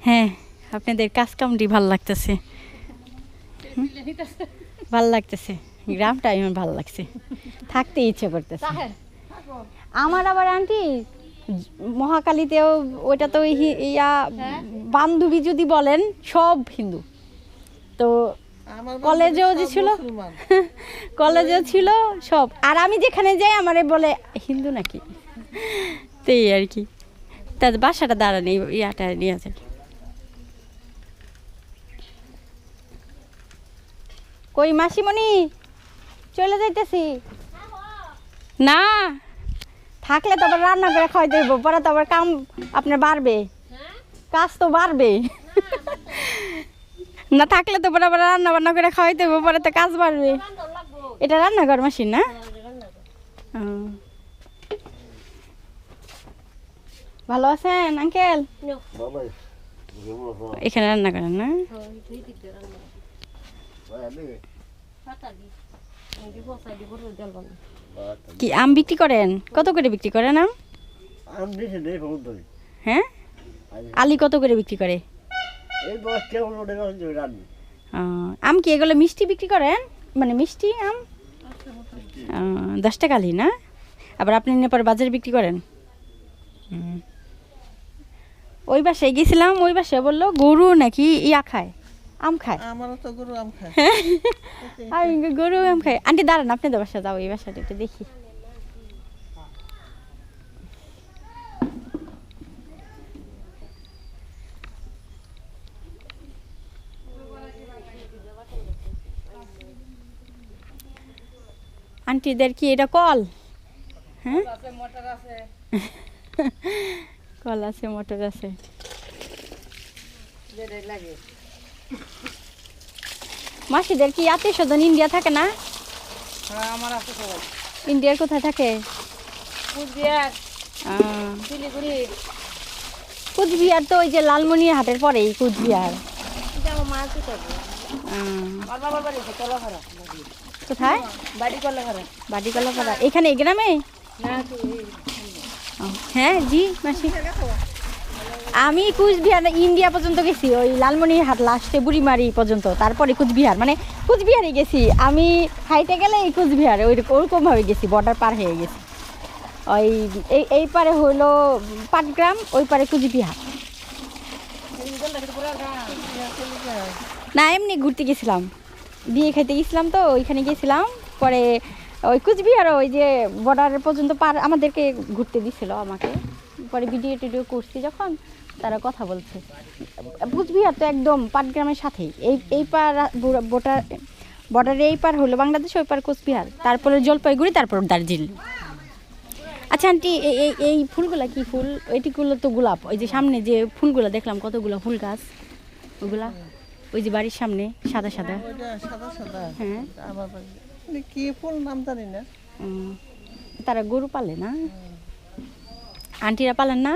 হ্যাঁ আপনাদের কাজ কামটি ভালো লাগতেছে। ভালো লাগতেছে। গ্রামটা আমার ভালো লাগছে। থাকতে ইচ্ছে করতেছে। আমার আবার আন্টি মহাকালীতেও ওইটা তো হি- ইয়া বান্ধবী যদি বলেন সব হিন্দু। তো কলেজেও যে ছিল কলেজেও ছিল সব। আর আমি যেখানে যাই আমারে বলে হিন্দু নাকি? তো এই আর কি। তার বাসাটা দাঁড়ান এই ইয়াটা নিয়ে কই মাসিমণি? চলে যাইতেছি। না। থাকলে তো আবার রান্না করে খাওয়াই দেব পরে তো আবার কাম আপনার বাড়বে। কাজ তো বাড়বে। না থাকলে তো পরে আবার রান্না বান্না করে খাওয়াই দেবো পরে তো কাজ বাড়বে। এটা রান্নাঘর মেশিন না? ভালো আছেন আঙ্কেল? এখানে রান্না করেন না? কি আম বিক্রি করেন? কত করে বিক্রি করেন আম। হ্যাঁ? আলি কত করে বিক্রি করে? আম কি এগুলো মিষ্টি বিক্রি করেন? মানে মিষ্টি আম? দশ টাকা আলি না? আবার আপনি নিয়ে পরে বাজারে বিক্রি করেন? হুম। ওই বাসায় গেছিলাম ওই বাসায় বলল গরু নাকি ইয়া খায় আম খায়? আমারও তো গরু আম খায়। আমি গরু আম খায়। আন্টি দাঁড়ান আপনাদের বাসা যাও এই বাসাটা একটু দেখি। আন্টিদের কি এটা কল? হ্যাঁ? কল আছে মোটর আছে। মাসিদের কি আত্মীয় স্বজন ইন্ডিয়া থাকে না? হ্যাঁ আমার আছে সবাই। ইন্ডিয়ার কোথায় থাকে? কুচবিহার। আহ, শিলিগুড়ি। কুচবিহার তো ওই যে লালমনির হাটের পরেই কুচবিহার। আছে বাবার বাড়ি আছে কোথায়? বাড়ি বাটিকলাপাড়া এখানে গ্রামে? না হ্যাঁ জি, মাসি। আমি কুচবিহার, ইন্ডিয়া পর্যন্ত গেছি, ওই লালমনির হাট লাস্টে বুড়িমারি পর্যন্ত, তারপরে কুচবিহার মানে কুচবিহারে গেছি। আমি হাইটে গেলে এই কুচবিহার, ওই ওরকমভাবে গেছি বর্ডার পার হয়ে গেছি। ওই, এই এই পারে হলো পাটগ্রাম, ওই পারে কুচবিহার। না, এমনি ঘুরতে গেছিলাম। বিয়ে খাইতে গেছিলাম তো, ওইখানে গেছিলাম, পরে ওই কুচবিহার ওই যে বর্ডারের পর্যন্ত পার আমাদেরকে ঘুরতে দিছিল আমাকে। পরে ভিডিও টিডিও করছি যখন তারা কথা বলছে। কুচবিহার তো একদম পাটগ্রামের সাথেই। এই এই পার বর্ডার বর্ডারে এই পার হলো বাংলাদেশ ওই পার কুচবিহার। তারপরে জলপাইগুড়ি তারপর দার্জিলিং। আচ্ছা আন্টি এই এই ফুলগুলা কি ফুল? এটিগুলো তো গোলাপ। ওই যে সামনে যে ফুলগুলা দেখলাম কতগুলো ফুল গাছ। ওগুলা? ওই যে বাড়ির সামনে সাদা সাদা। সাদা সাদা। হ্যাঁ। কি ফুল নাম জানি না। তারা গরু পালে না? আন্টিরা পালেন না?